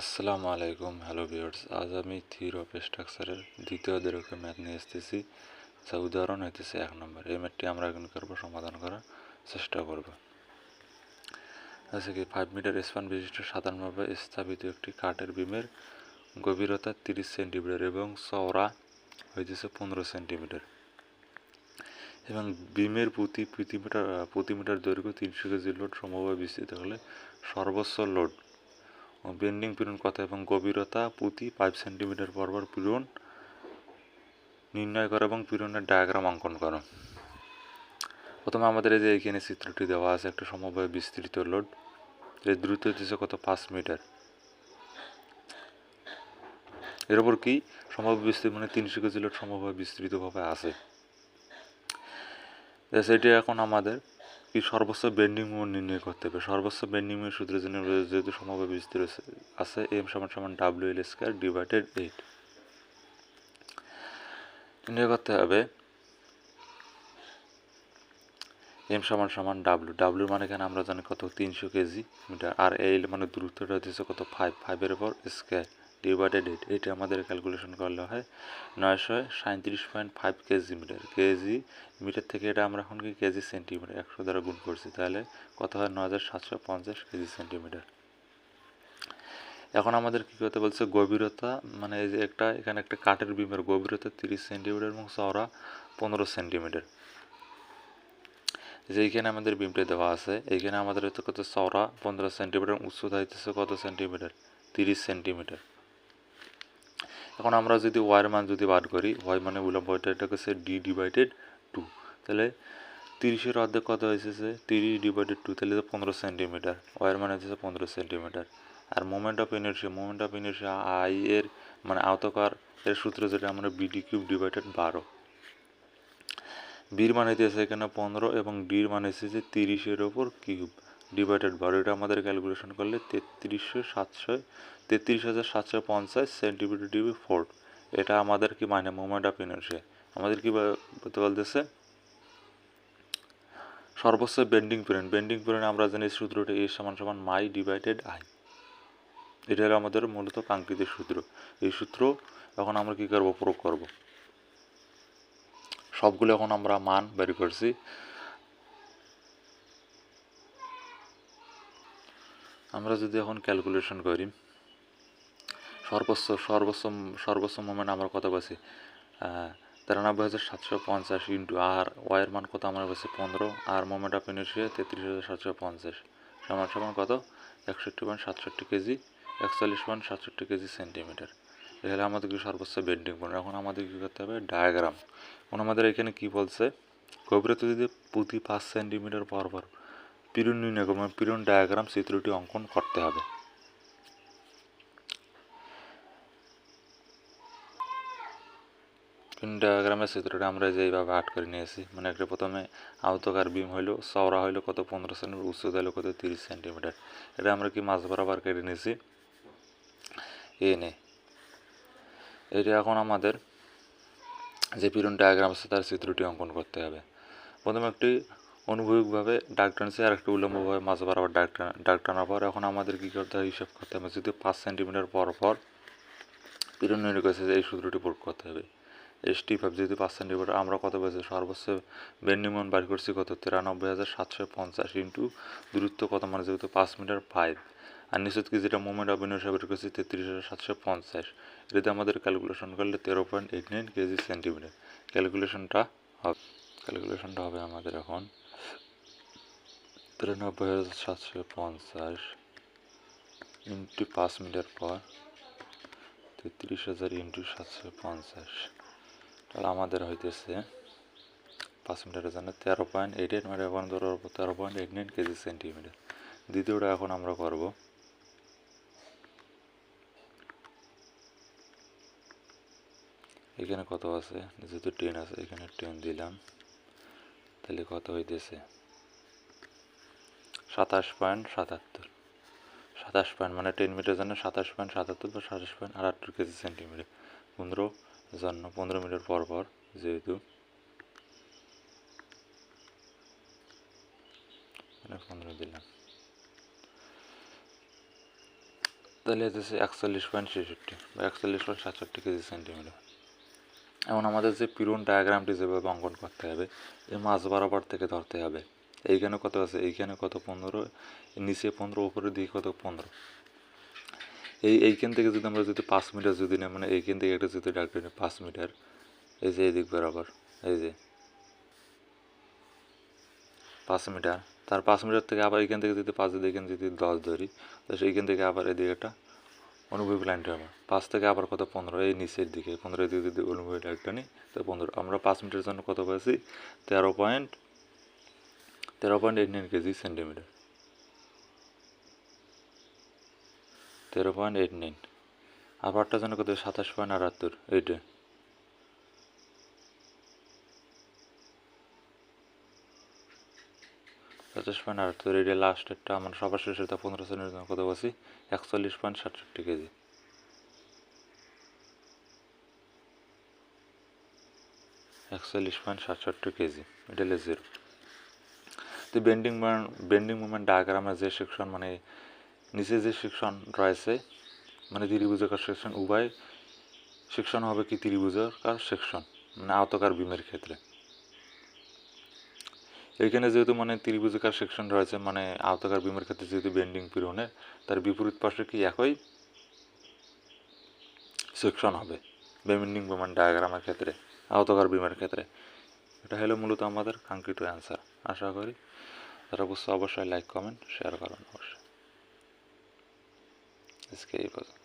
আসসালামু আলাইকুম, hello viewers. আজ আমি থিওরি অফ স্ট্রাকচারের দ্বিতীয় দৈর্ঘ্য ম্যাথ নিয়ে এসেছি, যা উদাহরণ হইতেছে এক নম্বর। এই ম্যাথটি আমরা এখন করব, সমাধান করার চেষ্টা করব। আছে কি ফাইভ মিটার স্পান বিশিষ্ট সাধারণভাবে স্থাপিত একটি কাঠের বিমের গভীরতা তিরিশ সেন্টিমিটার এবং চওড়া হইতেছে পনেরো সেন্টিমিটার এবং বিমের প্রতি প্রতি মিটার প্রতি মিটার দৈর্ঘ্য তিনশো কেজি লোড সমভাবে বিস্তৃত হলে সর্বোচ্চ লোড বেন্ডিং পীড়ন কত এবং গভীরতা প্রতি ফাইভ সেন্টিমিটার পরপর পীড়ন নির্ণয় করো এবং পীড়নের ডায়াগ্রাম অঙ্কন করো। প্রথমে আমাদের এই যে এখানে চিত্রটি দেওয়া আছে, একটা সমবায় বিস্তৃত লোড এর দ্রুত হচ্ছে কত? পাঁচ মিটার এর ওপর কি? সম্ভাব্য বিস্তৃত মানে তিনশো কেজি লোড সম্ভাব্য বিস্তৃতভাবে আছে। সেটি এখন আমাদের কি সর্বোচ্চ বেন্ডিং মোমেন্ট নির্ণয় করতে হবে? সর্বোচ্চ বেন্ডিং মোমেন্ট সূত্রের জন্য যেহেতু সমভাবে বিস্তৃত আছে এম সমান সমান W L square divided eight নির্ণয় করতে হবে এম সমান সমান ডাব্লু ডাব্লুর মানে এখানে আমরা জানি কত? তিনশো কেজি। মিটার। আর এল মানে দূরত্বটা হচ্ছে কত? ফাইভ ফাইভের উপর স্কোয়ার ডিভাইডেড এইট এটা আমাদের ক্যালকুলেশন করলে হয় নয়শো সাঁত্রিশ point five KG metre KG, metre থেকে এটা আমরা এখন কি কেজি সেন্টিমিটার, একশো দ্বারা গুণ করছি, তাহলে কত হয়? নয় হাজার সাতশো পঞ্চাশ কেজি সেন্টিমিটার। এখন আমাদের কী করতে বলছে? গভীরতা মানে এই যে একটা, এখানে একটা কাঠের বিমের গভীরতা তিরিশ সেন্টিমিটার এবং চওড়া পনেরো সেন্টিমিটার। যে এইখানে আমাদের বিমটা দেওয়া আছে, এইখানে আমাদের হচ্ছে কত? চওড়া পনেরো সেন্টিমিটার উচ্চতা হইতেছে কত সেন্টিমিটার? তিরিশ সেন্টিমিটার। এখন আমরা যদি ওয়ার মান যদি বার করি ওয়াই মানে বললাম উলম্ব এটা হচ্ছে ডি ডিভাইডেড টু তাহলে তিরিশের অর্ধেক কত হয়েছে তিরিশ ডিভাইডেড টু তাহলে পনেরো সেন্টিমিটার ওয়ার মানে হচ্ছে পনেরো centimetre R moment of inertia moment of inertia I এর মানে আওতকার এর সূত্র যেটা আমরা বিডি কিউব ডিভাইডেড বারো। বির মানে হইতেছে এখানে পনেরো এবং ডির মানে হচ্ছে তিরিশের ওপর কিউব ডিভাইডেড বারো এটা আমাদের ক্যালকুলেশন করলে তেত্রিশশো সাতশো তেত্রিশ হাজার সাতশো পঞ্চাশ সেন্টিমিটার ডিবি ফোর্ট এটা আমাদের কি মানে মোমেন্ট অফ ইনার্সিয়া আমাদের কি বলতে বলতেছে? সর্বোচ্চ বেন্ডিং পিরিয়ড বেন্ডিং পিরিয়ড আমরা জানি সূত্রটা এ সমান সমান মাই ডিভাইডেড আই এটা হলো আমাদের মূলত কাঙ্ক্ষিত সূত্র। এই সূত্র এখন আমরা কি করব? প্রয়োগ করব। সবগুলো এখন আমরা মান বের করছি। আমরা যদি এখন ক্যালকুলেশন করি, সর্বোচ্চ সর্বোচ্চ সর্বোচ্চ মোমেন্ট আমরা কত পাচ্ছি তিরানব্বই হাজার সাতশো পঞ্চাশ ইন্টু আর ওয়াইয়ের মান কত আমরা পাচ্ছি পনেরো। আর মোমেন্ট অফ ইনার্সিয়া তেত্রিশ হাজার সাতশো পঞ্চাশ। সমান সমান কত? একষট্টি পয়েন্ট সাতষট্টি কেজি, একচল্লিশ পয়েন্ট সাতষট্টি কেজি সেন্টিমিটার এখানে আমাদের কি সর্বোচ্চ বেন্ডিং পয়েন্ট এখন আমাদের কী করতে হবে? ডায়াগ্রাম এখন আমাদের এখানে কি বলছে? গভীরতা যদি প্রতি পাঁচ সেন্টিমিটার পর পর পিরন নির্ণয় করব পিরন ডায়াগ্রাম চিত্রটি অঙ্কন করতে হবে। ডায়াগ্রামের চিত্রটা আমরা যেইভাবে আট করে নিয়েছি মানে একটা প্রথমে আওতকার বিম হইল, চওড়া হইল কত পনেরো সেন্টিমিটার উচ্চতা হলো কত তিরিশ সেন্টিমিটার। এটা আমরা কি মাছ বরাবর কেটে নিয়েছি? এ এনে এটা এখন আমাদের যে পিরন ডায়াগ্রাম আছে তার চিত্রটি অঙ্কন করতে হবে। প্রথমে একটি অনুভবিকভাবে ডাক টানছে আর একটি উলম্বভাবে মাছ বরাবর ডাক ডাক টানার পর এখন আমাদের কী করতে হবে হিসাব করতে হবে। যদি পাঁচ সেন্টিমিটার পর পর নির্ণয় করেছে এই সূত্রটি প্রয়োগ করতে হবে। এস টি ফাইভ যেহেতু পাঁচ সেন্টিমিটার, আমরা কত পেয়েছি? সর্বোচ্চ বেন্ডিমন বার করছি কত? তিরানব্বই হাজার সাতশো পঞ্চাশ ইন্টু দূরত্ব কত? মানে যেহেতু পাঁচ মিটার ফাইভ আর নিশ্চিত কি যেটা মোমেন্ট অফ ইনার্সিয়া বের করছি তেত্রিশ হাজার সাতশো পঞ্চাশ। এটাতে আমাদের ক্যালকুলেশন করলে তেরো point eight nine KG centimetre ক্যালকুলেশনটা হবে ক্যালকুলেশনটা হবে আমাদের এখন। তিরানব্বই হাজার সাতশো পঞ্চাশ ইন্টু পাঁচ মিটার পর তেত্রিশ হাজার ইন্টু সাতশো পঞ্চাশ তাহলে আমাদের হইতেছে পাঁচ মিটারের জন্য তেরো পয়েন্ট এইট এইট মানে এখন ধরো তেরো point eight nine KG centimetre দ্বিতীয়টা এখন আমরা করব এখানে কত আছে যেহেতু টেন আছে এখানে টেন দিলাম তাহলে কত হইতেছে সাতাশ পয়েন্ট সাতাত্তর। সাতাশ পয়েন্ট মানে টেন মিটার জন্য সাতাশ পয়েন্ট সাতাত্তর বা সাতাশ পয়েন্ট আটাত্তর কেজি সেন্টিমিটার পনেরো জন্য পনেরো মিটার পর পর যেহেতু। পনেরো দিলাম। তাহলে হচ্ছে একচল্লিশ পয়েন্ট ছেষট্টি বা একচল্লিশ পয়েন্ট সাতষট্টি কেজি সেন্টিমিটার এখন আমাদের যে পিরন ডায়াগ্রামটি যেভাবে অঙ্কন করতে হবে এই মাছ বরাবর থেকে ধরতে হবে। এইখানে কত আছে? এইখানে কত পনেরো? নিচে পনেরো, উপরের দিকে কত পনেরো? এই এইখান থেকে যদি আমরা যদি পাঁচ মিটার যদি নেই মানে এইখান থেকে একটা যদি ডাক্তার নিই, পাঁচ মিটার। এই যে এই দিক বরাবর, এই যে। পাঁচ মিটার। তার পাঁচ মিটার থেকে আবার এখান থেকে যদি পাঁচ যদি এখানে যদি দশ ধরি তো সেইখান থেকে আবার এদিকে একটা অনুভূমিক লাইনটা হবে পাঁচ থেকে আবার কত? পনেরো। এই নিচের দিকে, পনেরো দিকে যদি অনুভূমিক লাইনটা নিই তো পনেরো। আমরা পাঁচ মিটারের জন্য কত পেয়েছি? তেরো পয়েন্ট তেরো point eight nine KG centimetre তেরো পয়েন্ট এইট নাইন আবারটা যেন কত সাতাশ পয়েন্ট আটাত্তর এইটা সাতাশ পয়েন্ট আটাত্তর এইটা লাস্টেরটা আমরা সবার শেষে তা পনেরো শ্রেণির জন্য কত বসি একচল্লিশ পয়েন্ট সাতষট্টি কেজি। একচল্লিশ পয়েন্ট সাতষট্টি কেজি এটা হলো তো বেন্ডিং বেন্ডিং মুভমেন্ট ডায়াগ্রামের যে সেকশন মানে নিচে যে সেকশন রয়েছে মানে ত্রিভুজাকার সেকশন উভয় সেকশন হবে কি ত্রিভুজাকার সেকশন মানে আওতাকার বিমের ক্ষেত্রে এইখানে যেহেতু মানে ত্রিভুজাকার সেকশন রয়েছে মানে আওতাকার বিমের ক্ষেত্রে যেহেতু বেন্ডিং পীড়নের তার বিপরীত পাশে কি একই সেকশন হবে বেন্ডিং মুভমেন্ট ডায়াগ্রামের ক্ষেত্রে আওতাকার বিমের ক্ষেত্রে এটা হলো মূলত আমাদের কাঙ্ক্ষিত অ্যান্সার আশা করি। তারা বুঝতে অবশ্যই লাইক কমেন্ট শেয়ার করুন অবশ্যই। আজকে এই পর্যন্ত।